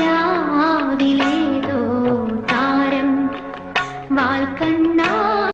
രാവിലേതോ താരം വാൽക്കണ്ണാ